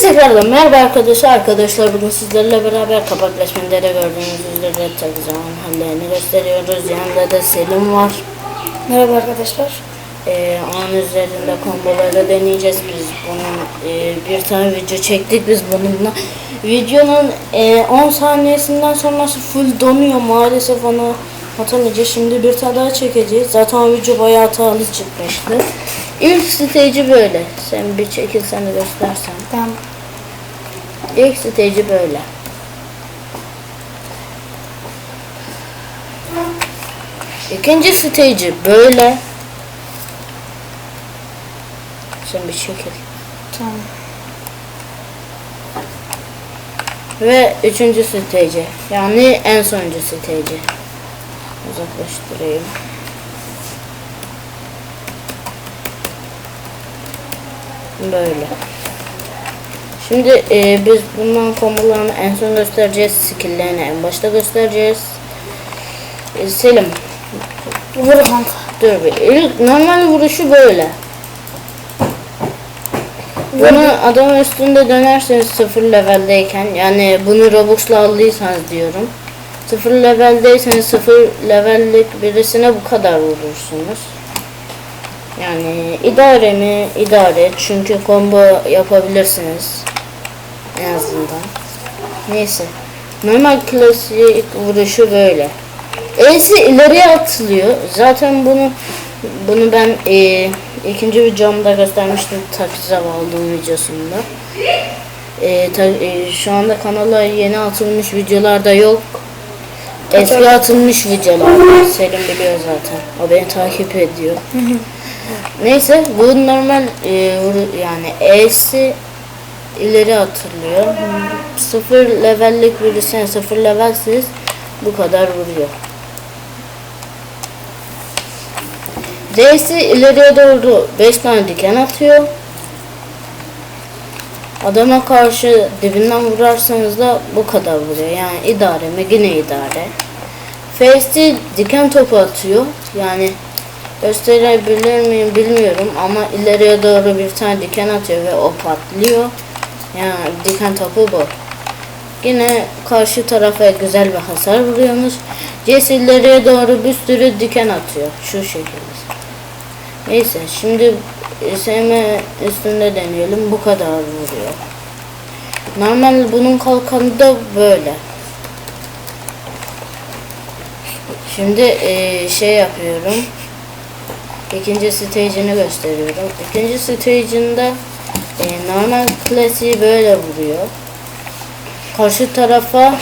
tekrardan merhaba arkadaşlar. Arkadaşlar bugün sizlerle beraber kapaklaşmada gördüğünüz üzere takacağım hallerini gösteriyoruz. Yanında da Selim var. Merhaba arkadaşlar. Ee, onun üzerinde komboları deneyeceğiz biz. Bunun e, bir tane video çektik biz bununla. Videonun e, 10 saniyesinden sonrası full donuyor maalesef onu atamayacağız. Şimdi bir tane daha çekeceğiz. Zaten video bayağı hatalı çıkmıştı. İlk stage'i böyle. Sen bir çekilsen de göstersen. Tamam. İlk stage'i böyle. İkinci stage'i böyle. Sen bir çekil. Tamam. Ve üçüncü stage'i. Yani en sonuncu stage'i. Uzaklaştırayım. Böyle. Şimdi e, biz bundan kombolarını en son göstereceğiz. Skill'lerini en başta göstereceğiz. E, Selim Vur kanka. dur bir. İlk, normal vuruşu böyle. Bunu adam üstünde dönerseniz sıfır leveldeyken yani bunu Robux'la aldıysanız diyorum. Sıfır leveldeyseniz sıfır levellik birisine bu kadar vurursunuz. Yani idare mi? İdare. Çünkü combo yapabilirsiniz. En azından. Neyse. Normal klasik vuruşu böyle. E'si ileriye atılıyor. Zaten bunu bunu ben e, ikinci videomda göstermiştim Takizawa aldığım videosunda. E, ta- e, şu anda kanala yeni atılmış videolarda yok. Eski atılmış videolar. Selim biliyor zaten. O beni takip ediyor. Neyse bu normal e, yani E'si ileri atılıyor. Sıfır levellik birisi sıfır levelsiniz bu kadar vuruyor. D'si ileriye doğru 5 tane diken atıyor. Adama karşı dibinden vurarsanız da bu kadar vuruyor. Yani idare mi? Yine idare. F'si diken topu atıyor. Yani gösterebilir miyim bilmiyorum ama ileriye doğru bir tane diken atıyor ve o patlıyor. Yani diken topu bu. Yine karşı tarafa güzel bir hasar vuruyormuş. Jess ileriye doğru bir sürü diken atıyor. Şu şekilde. Neyse şimdi SM üstünde deneyelim. Bu kadar vuruyor. Normal bunun kalkanı da böyle. Şimdi eee, şey yapıyorum. İkinci stage'ini gösteriyorum. İkinci stage'inde eee, normal klasiği böyle vuruyor. Karşı tarafa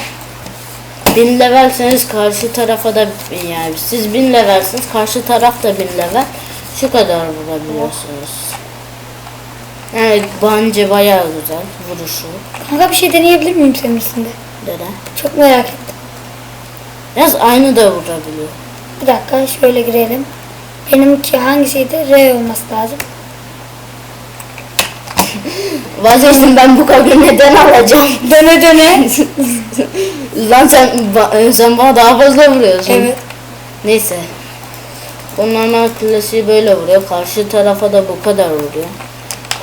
bin levelseniz karşı tarafa da yani siz bin levelsiniz karşı taraf da bin level şu kadar vurabiliyorsunuz. Yani bence bayağı güzel vuruşu. Kanka bir şey deneyebilir miyim senin üstünde? Dede. Çok merak ettim. Biraz aynı da vurabiliyor. Bir dakika şöyle girelim. Benimki hangisiydi? R olması lazım. Vazgeçtim ben bu kabini neden alacağım? Döne döne. Lan sen, sen bana daha fazla vuruyorsun. evet. Neyse. Bu normal klasiği böyle vuruyor. Karşı tarafa da bu kadar vuruyor.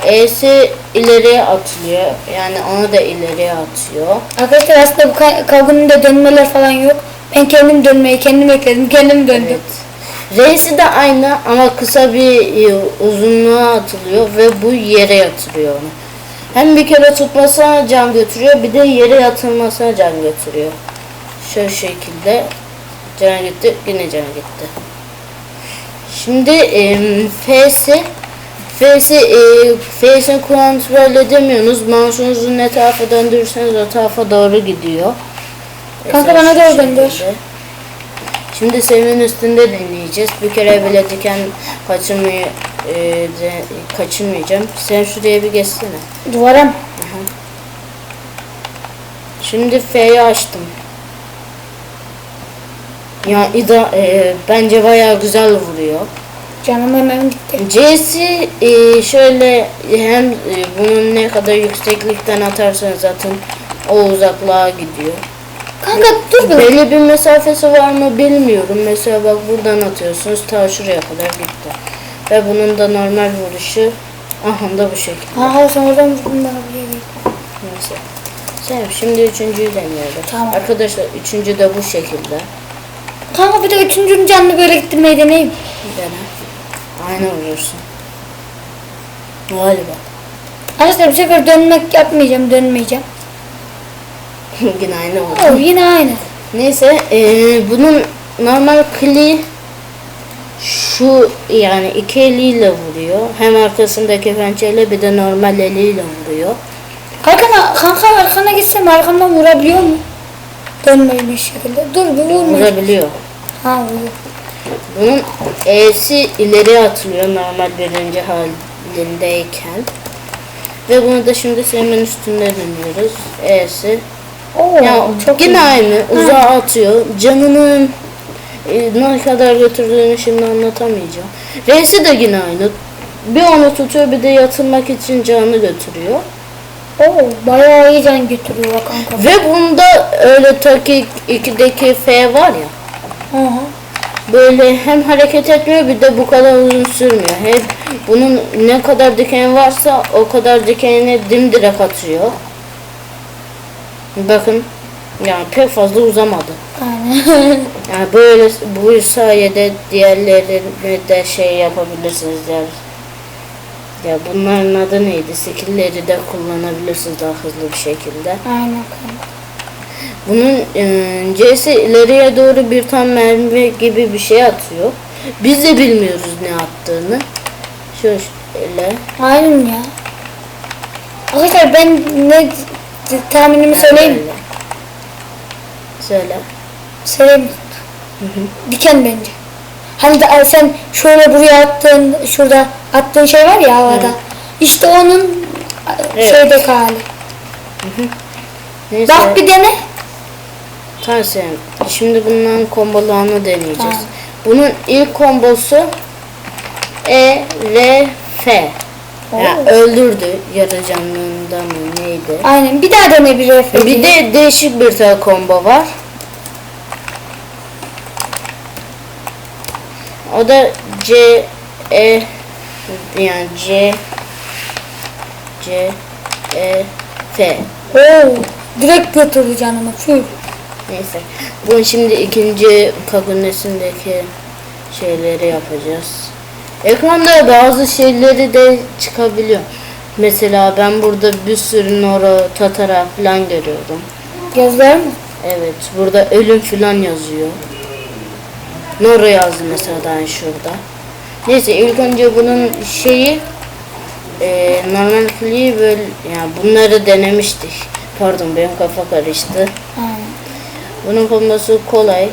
E'si ileriye atılıyor. Yani onu da ileriye atıyor. Arkadaşlar aslında bu ka- kavganın da dönmeler falan yok. Ben kendim dönmeyi kendim ekledim. Kendim döndüm. R'si de aynı ama kısa bir e, uzunluğa atılıyor ve bu yere yatırıyor onu. Hem bir kere tutmasına can götürüyor bir de yere yatırmasına can götürüyor. Şu şekilde can gitti yine can gitti. Şimdi e, F'si F'si e, F'sini kontrol edemiyorsunuz. Mouse'unuzu ne tarafa döndürürseniz o tarafa doğru gidiyor. Kanka Mesela bana doğru döndür. şekilde. Şimdi senin üstünde deneyeceğiz. Bir kere bile diken kaçırmayı e, de, kaçırmayacağım. Sen şuraya bir geçsene. Duvara mı? Şimdi F'yi açtım. Ya İda e, bence bayağı güzel vuruyor. Canım hemen gitti. C'si e, şöyle hem e, bunun ne kadar yükseklikten atarsanız zaten o uzaklığa gidiyor. Kanka dur bir. Belli bir mesafesi var mı bilmiyorum. Mesela bak buradan atıyorsunuz ta şuraya kadar gitti. Ve bunun da normal vuruşu aha da bu şekilde. Aha bana buraya gel. Neyse. Sen şimdi üçüncüyü deneyelim. Tamam. Arkadaşlar üçüncü de bu şekilde. Kanka bir de üçüncünün canını böyle gittirmeyi deneyim. Dene. Aynı vurursun. Galiba. Arkadaşlar bu sefer dönmek yapmayacağım, dönmeyeceğim. Yine aynı oldu. Oh, yine aynı. Neyse eee, bunun normal kli şu yani iki eliyle vuruyor. Hem arkasındaki pençeyle bir de normal eliyle vuruyor. Kanka, kanka arkana gitsem arkamdan vurabiliyor mu? Dönmemiş şekilde. Dur bir vurmuyor. Vurabiliyor. Ha vuruyor. Bunun E'si ileri atılıyor normal birinci halindeyken. Ve bunu da şimdi senin üstünde dönüyoruz. E'si. Oo, Ya çok yine iyi. aynı uzağa atıyor. Canının e, ne kadar götürdüğünü şimdi anlatamayacağım. R'si de yine aynı. Bir onu tutuyor bir de yatırmak için canı götürüyor. Oo, bayağı iyi can götürüyor kanka. Ve bunda öyle Taki 2'deki F var ya. Aha. Böyle hem hareket etmiyor bir de bu kadar uzun sürmüyor. Hep bunun ne kadar diken varsa o kadar dikenini dimdirek atıyor. Bakın yani pek fazla uzamadı. Aynen. Yani böyle bu sayede diğerlerini de şey yapabilirsiniz der. Ya bunların adı neydi? Skill'leri de kullanabilirsiniz daha hızlı bir şekilde. Aynen. Bunun e, C'si ileriye doğru bir tane mermi gibi bir şey atıyor. Biz de bilmiyoruz ne attığını. Şöyle. Aynen ya. Arkadaşlar ben ne tahminimi söyleyeyim mi? Söyle. Mi? Diken bence. Hani da sen şöyle buraya attığın, şurada attığın şey var ya havada. İşte onun Evet. şeydeki hali. Neyse. Bak bir dene. Tamam sen. Şimdi bunların kombolarını deneyeceğiz. Tamam. Bunun ilk kombosu E, R, F. Yani öldürdü yarı canlılığında mı neydi? Aynen. Bir daha dene bir refleks. Bir de değişik bir tane combo var. O da C E yani C C E F. Oo, direkt götürdü canımı. Full. Neyse. Bu şimdi ikinci kagunesindeki şeyleri yapacağız. Ekranda bazı şeyleri de çıkabiliyor. Mesela ben burada bir sürü Noro, Tatara falan görüyorum. Yazar mı? Evet, burada ölüm falan yazıyor. Noro yazdı mesela daha şurada. Neyse ilk önce bunun şeyi e, normal kliği böyle yani bunları denemiştik. Pardon benim kafa karıştı. Aynen. Bunun kombosu kolay.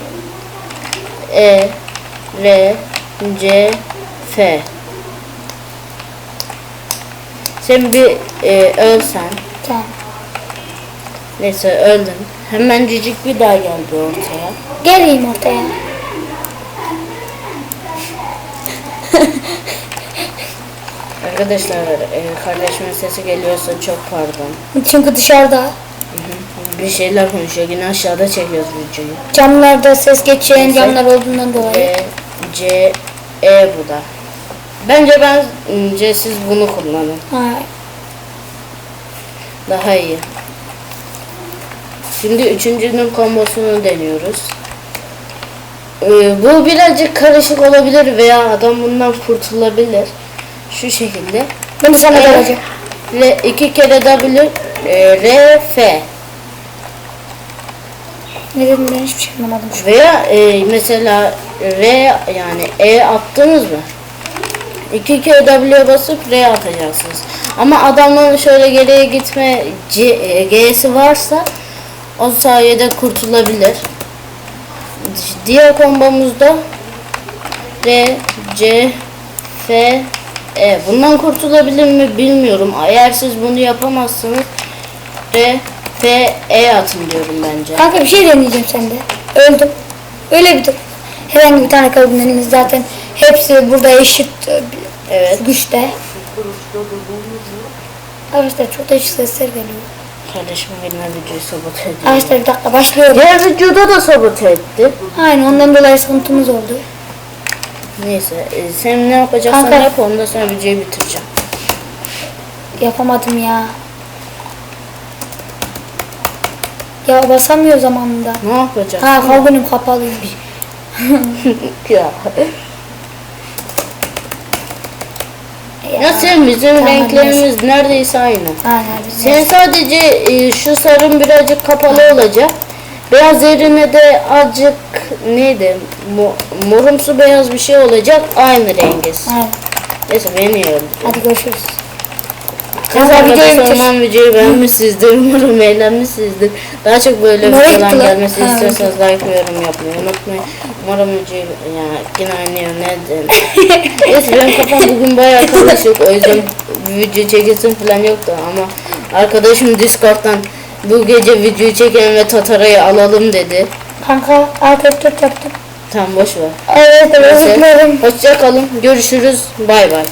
E, R, C, F. Sen bir e, ölsen. Tamam. Neyse öldün. Hemen cicik bir daha geldi ortaya. Geleyim ortaya. Arkadaşlar e, kardeşimin sesi geliyorsa çok pardon. Çünkü dışarıda Bir şeyler konuşuyor. Yine aşağıda çekiyoruz videoyu. camlarda ses geçen camlar olduğundan dolayı. B, C, E bu da. Bence ben C siz bunu kullanın. Ha, Daha iyi. Şimdi üçüncünün kombosunu deniyoruz. Ee, bu birazcık karışık olabilir veya adam bundan kurtulabilir. Şu şekilde. de sana E, geleceğim. R, iki kere W, e, R, F. Ne dedim ben hiçbir şey anlamadım. Veya e, mesela R yani E attınız mı? İki kere W'ye basıp R atacaksınız. Ama adamın şöyle geriye gitme C, e, G'si varsa o sayede kurtulabilir. Diğer kombomuzda R, C, F, E. Bundan kurtulabilir mi bilmiyorum. Eğer siz bunu yapamazsınız R, F, E atın diyorum bence. Kanka bir şey deneyeceğim sende. Öldüm. Öyle bir dur. Herhangi bir tane kabinleriniz zaten hepsi burada eşit e, Evet. güçte. Arkadaşlar çok değişik sesler geliyor. Kardeşim yine videoyu sabote ediyor. Arkadaşlar bir dakika başlıyorum. Diğer videoda da sabote etti. Aynen ondan dolayı sıkıntımız oldu. Neyse e, sen ne yapacaksan Kanka. yap ondan sonra videoyu bitireceğim. Yapamadım ya. Ya basamıyor zamanında. Ne yapacağız? Ha kavgunum kapalıymış. ya. Ya sen bizim Tamam, renklerimiz neredeyse aynı. Ha neredeyse. Senin sadece e, şu sarın birazcık kapalı olacak. Beyaz yerine de azıcık neydi? Mo, morumsu beyaz bir şey olacak. Aynı rengiz. Aynen. Neyse beni öldü. Hadi görüşürüz. Kanka, videoyu bitir. umarım videoyu beğenmişsinizdir. Umarım eğlenmişsinizdir. Daha çok böyle Nereye videolar gitti lan? gelmesi istiyorsanız like ve yorum yapmayı unutmayın. Umarım videoyu ya yine oynuyor ne dedim. Neyse benim kafam bugün bayağı karışık. O yüzden video çekesim falan yoktu ama arkadaşım Discord'dan bu gece videoyu çekelim ve Tatara'yı alalım dedi. Kanka alt F4 yaptım. Tamam boş ver. Evet dilerim. Hoşça kalın. Görüşürüz. Bay bay.